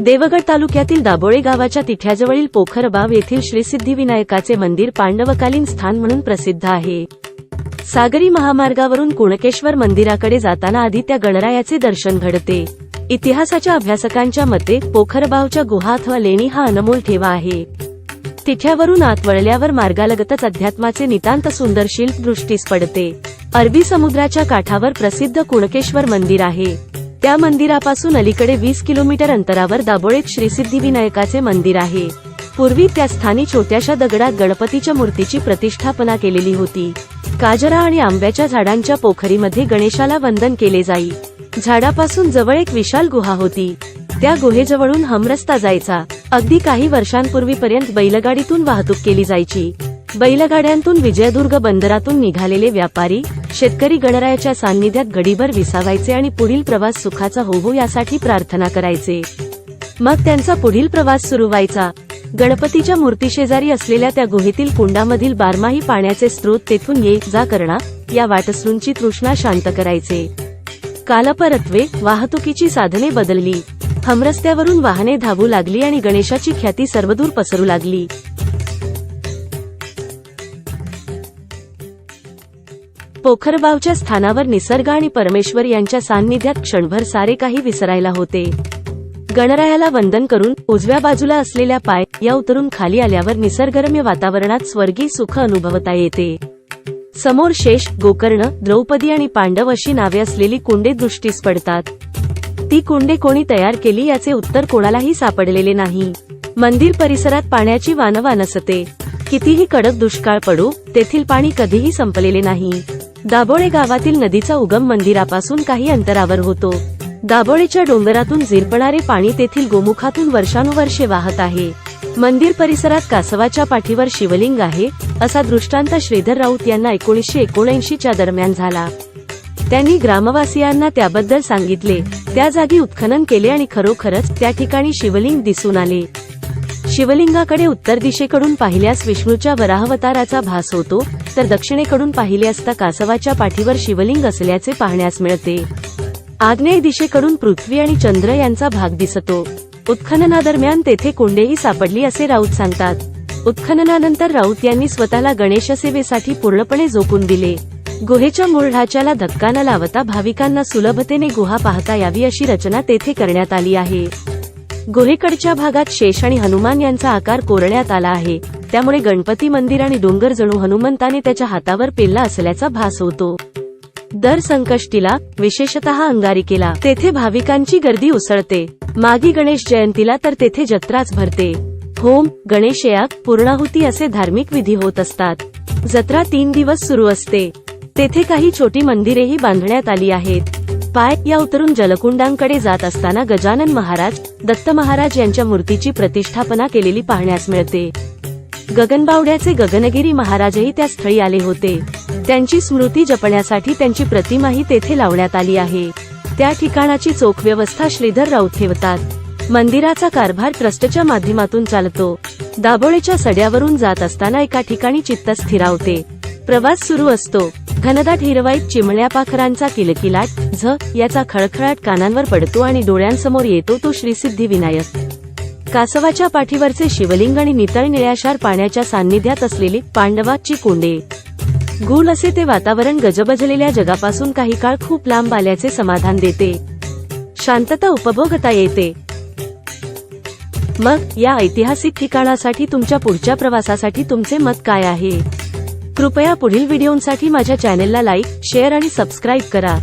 देवगड तालुक्यातील दाबोळे गावाच्या तिठ्याजवळील पोखरबाव येथील श्री सिद्धिविनायकाचे मंदिर पांडवकालीन स्थान म्हणून प्रसिद्ध आहे. सागरी महामार्गावरून कुणकेश्वर मंदिराकडे जाताना आधी त्या गणरायाचे दर्शन घडते. इतिहासाच्या अभ्यासकांच्या मते पोखरबावच्या गुहा अथवा लेणी हा अनमोल ठेवा आहे. तिठ्यावरून आत वळल्यावर मार्गालगतच अध्यात्माचे नितांत सुंदर शिल्प दृष्टीस पडते. अरबी समुद्राच्या काठावर प्रसिद्ध कुणकेश्वर मंदिर आहे. त्या मंदिरापासून अलीकडे वीस किलोमीटर अंतरावर दाबोळेत श्री सिद्धिविनायकाचे मंदिर आहे. पूर्वी त्या स्थानी छोट्याशा दगडात गणपतीच्या मूर्तीची प्रतिष्ठापना केलेली होती. काजरा आणि आंब्याच्या झाडांच्या पोखरीमध्ये गणेशाला वंदन केले जाई. झाडापासून जवळ एक विशाल गुहा होती. त्या गुहेजवळून हमरस्ता जायचा. अगदी काही वर्षांपूर्वीपर्यंत बैलगाडीतून वाहतूक केली जायची. बैलगाड्यांतून विजयदुर्ग बंदरातून निघालेले व्यापारी शेतकरी गणरायाच्या सान्निध्यात गडीभर विसावायचे आणि पुढील प्रवास सुखाचा होवो यासाठी प्रार्थना करायचे. मग त्यांचा पुढील प्रवास सुरू व्हायचा. गणपतीच्या मूर्तीशेजारी असलेल्या त्या गुहेतील कुंडामधील बारमाही पाण्याचे स्रोत तेथून ये जा करणा या वाटसरूंची तृष्णा शांत करायचे. कालपरत्वे वाहतुकीची साधने बदलली. हमरस्त्यावरून वाहने धावू लागली आणि गणेशाची ख्याती सर्वदूर पसरू लागली. पोखरबावच्या स्थानावर निसर्ग आणि परमेश्वर यांच्या सान्निध्यात क्षणभर सारे काही विसरायला होते. गणरायाला वंदन करून उजव्या बाजूला असलेल्या पाय या उतरून खाली आल्यावर निसर्गरम्य वातावरणात स्वर्गीय सुख अनुभवता येते. समोर शेष गोकर्ण द्रौपदी आणि पांडव अशी नावे असलेली कुंडे दृष्टीस पडतात. ती कुंडे कोणी तयार केली याचे उत्तर कोणालाही सापडलेले नाही. मंदिर परिसरात पाण्याची वानवा नसते. कितीही कडक दुष्काळ पडू तेथील पाणी कधीही संपलेले नाही. दाबोळे गावातील नदीचा उगम मंदिरापासून काही अंतरावर होतो. दाबोळेच्या डोंगरातून झिरपणारे पाणी तेथील गोमुखातून वर्षानुवर्षे वाहत आहे. मंदिर परिसरात कासवाच्या पाठीवर शिवलिंग आहे असा दृष्टांत श्रीधर राऊत यांना एकोणीसशे एकोणऐंशी च्या दरम्यान झाला. त्यांनी ग्रामवासियांना त्याबद्दल सांगितले त्या जागी उत्खनन केले आणि खरोखरच त्या ठिकाणी शिवलिंग दिसून आले. शिवलिंगाकडे उत्तर दिशेकडून पाहिल्यास विष्णूच्या वराहवताराचा भास होतो तर दक्षिणेकडून पाहिले असता कासवाच्या पाठीवर शिवलिंग असल्याचे पाहण्यास मिळते. आग्नेय दिशेकडून पृथ्वी आणि चंद्र यांचा भाग दिसतो. उत्खननादरम्यान तेथे कोंडेही सापडली असे राऊत सांगतात. उत्खननानंतर राऊत यांनी स्वतःला गणेश सेवेसाठी पूर्णपणे झोकून दिले. गुहेच्या मूळ ढाच्याला धक्का न लावता भाविकांना सुलभतेने गुहा पाहता यावी अशी रचना तेथे करण्यात आली आहे. गुहेकडच्या भागात शेष आणि हनुमान यांचा आकार कोरण्यात आला आहे. त्यामुळे गणपती मंदिर आणि डोंगर जणू हनुमंताने त्याच्या हातावर पेलला असल्याचा भास होतो. दर संकष्टीला विशेषतः अंगारिकेला तेथे भाविकांची गर्दी उसळते. मागी गणेश जयंतीला तर तेथे जत्राच भरते. होम गणेशयाग पूर्णाहुती असे धार्मिक विधी होत असतात. जत्रा तीन दिवस सुरू असते. तेथे काही छोटी मंदिरेही बांधण्यात आली आहेत. पाय या उतरून जलकुंडांकडे जात असताना गजानन महाराज दत्त महाराज यांच्या मूर्तीची प्रतिष्ठापना केलेली पाहण्यास मिळते. गगनबावड्याचे गगनगिरी महाराजही त्या स्थळी आले होते. त्यांची स्मृती जपण्यासाठी त्यांची प्रतिमाही तेथे लावण्यात आली आहे. त्या ठिकाणाची चोख व्यवस्था श्रीधर राऊत ठेवतात. मंदिराचा कारभार ट्रस्टच्या माध्यमातून चालतो. दाभोळेच्या सड्यावरून जात असताना एका ठिकाणी चित्त स्थिरावते. प्रवास सुरू असतो. घनदाट हिरवाईत चिमण्या पाखरांचा किलकिलाट झ याचा खळखळाट कानांवर पडतो आणि डोळ्यांसमोर येतो तो श्रीसिद्धी विनायक कासवाच्या पाठीवरचे शिवलिंग आणि नितळ निळ्याशार पाण्याच्या सान्निध्यात असलेली पांडवाची कोंडे. गुल असे ते वातावरण गजबजलेल्या जगापासून काही काळ खूप लांब आल्याचे समाधान देते. शांतता उपभोगता येते. मग या ऐतिहासिक ठिकाणासाठी तुमच्या पुढच्या प्रवासासाठी तुमचे मत काय आहे? कृपया पुढील व्हिडिओंसाठी माझ्या चॅनेलला लाईक शेअर आणि सबस्क्राईब करा.